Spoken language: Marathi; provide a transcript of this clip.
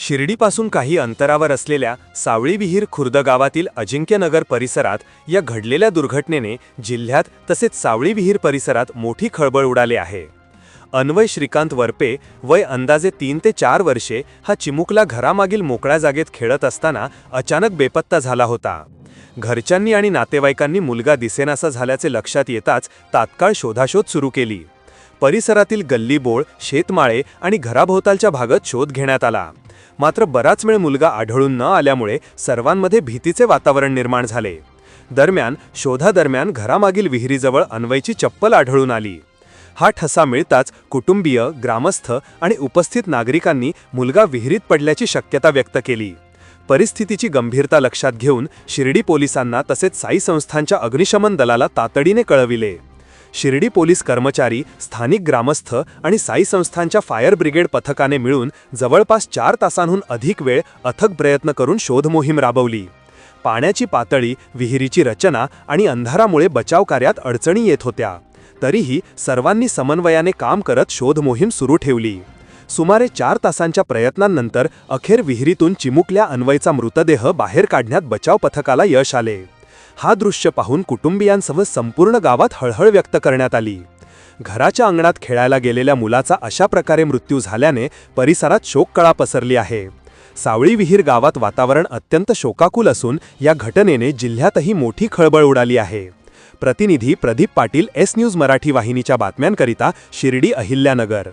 शिर्डीपासून काही अंतरावर असलेल्या सावळी विहीर खुर्द गावातील अजिंक्यनगर परिसरात या घडलेल्या दुर्घटनेने जिल्ह्यात तसेच सावळी विहीर परिसरात मोठी खळबळ उडाली आहे. अन्वय श्रीकांत वरपे वय अंदाजे तीन ते चार वर्षे हा चिमुकला घरामागील मोकळ्या जागेत खेळत असताना अचानक बेपत्ता झाला होता. घरच्यांनी आणि नातेवाईकांनी मुलगा दिसेनासा झाल्याचे लक्षात येताच तात्काळ शोधाशोध सुरू केली. परिसरातील गल्लीबोळ शेतमाळे आणि घराभोवतालच्या भागात शोध घेण्यात आला. मात्र बराच वेळ मुलगा आढळून न आल्यामुळे सर्वांमध्ये भीतीचे वातावरण निर्माण झाले. दरम्यान शोधादरम्यान घरामागील विहिरीजवळ अन्वयची चप्पल आढळून आली. हा ठसा मिळताच कुटुंबीय ग्रामस्थ आणि उपस्थित नागरिकांनी मुलगा विहिरीत पडल्याची शक्यता व्यक्त केली. परिस्थितीची गंभीरता लक्षात घेऊन शिर्डी पोलिसांना तसेच साई संस्थांच्या अग्निशमन दलाला तातडीने कळविले. शिर्डी पोलीस कर्मचारी स्थानिक ग्रामस्थ आणि साई संस्थांच्या फायर ब्रिगेड पथकाने मिळून जवळपास चार तासांहून अधिक वेळ अथक प्रयत्न करून शोध मोहीम राबवली. पाण्याची पातळी विहिरीची रचना आणि अंधारामुळे बचाव कार्यात अडचणी येत होत्या. तरीही सर्वांनी समन्वयाने काम करत शोध मोहीम सुरू ठेवली. सुमारे चार तासांच्या प्रयत्नांनंतर अखेर विहिरीतून चिमुकल्या अन्वयचा मृतदेह बाहेर काढण्यात बचाव पथकाला यश आले. हा दृश्य पाहून कुटुंबियांसह संपूर्ण गावात हळहळ व्यक्त करण्यात आली. घराच्या अंगणात खेळायला गेलेल्या मुलाचा अशा प्रकारे मृत्यू झाल्याने परिसरात शोककळा पसरली आहे. सावळी विहीर गावात वातावरण अत्यंत शोकाकुल असून या घटनेने जिल्ह्यातही मोठी खळबळ उडाली आहे. प्रतिनिधी प्रदीप पाटील एस न्यूज मराठी वाहिनीच्या बातम्यांकरिता शिर्डी अहिल्यानगर.